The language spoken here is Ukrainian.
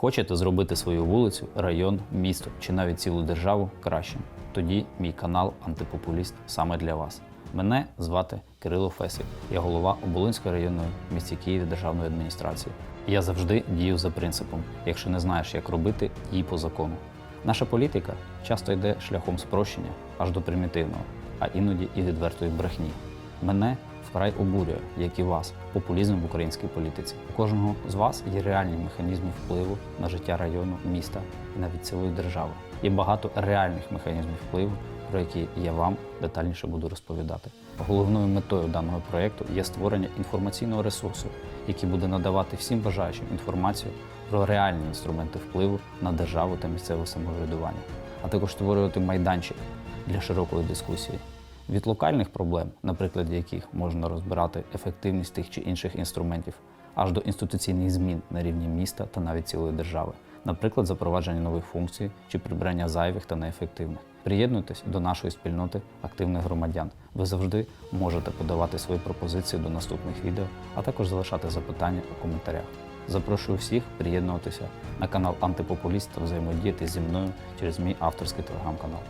Хочете зробити свою вулицю, район, місто чи навіть цілу державу кращим? Тоді мій канал Антипопуліст саме для вас. Мене звати Кирило Фесик, я голова Оболинської районної в місті Києві державної адміністрації. Я завжди дію за принципом: якщо не знаєш, як робити, дій по закону. Наша політика часто йде шляхом спрощення аж до примітивного, а іноді і відвертої брехні. Мене вкрай обурює, як і вас, популізм в українській політиці. У кожного з вас є реальні механізми впливу на життя району, міста і навіть цілої держави. Є багато реальних механізмів впливу, про які я вам детальніше буду розповідати. Головною метою даного проєкту є створення інформаційного ресурсу, який буде надавати всім бажаючим інформацію про реальні інструменти впливу на державу та місцеве самоврядування, а також створювати майданчик для широкої дискусії. Від локальних проблем, на прикладі яких можна розбирати ефективність тих чи інших інструментів, аж до інституційних змін на рівні міста та навіть цілої держави, наприклад, запровадження нових функцій чи прибирання зайвих та неефективних. Приєднуйтесь до нашої спільноти активних громадян. Ви завжди можете подавати свої пропозиції до наступних відео, а також залишати запитання у коментарях. Запрошую всіх приєднуватися на канал Антипопуліст та взаємодіяти зі мною через мій авторський телеграм-канал.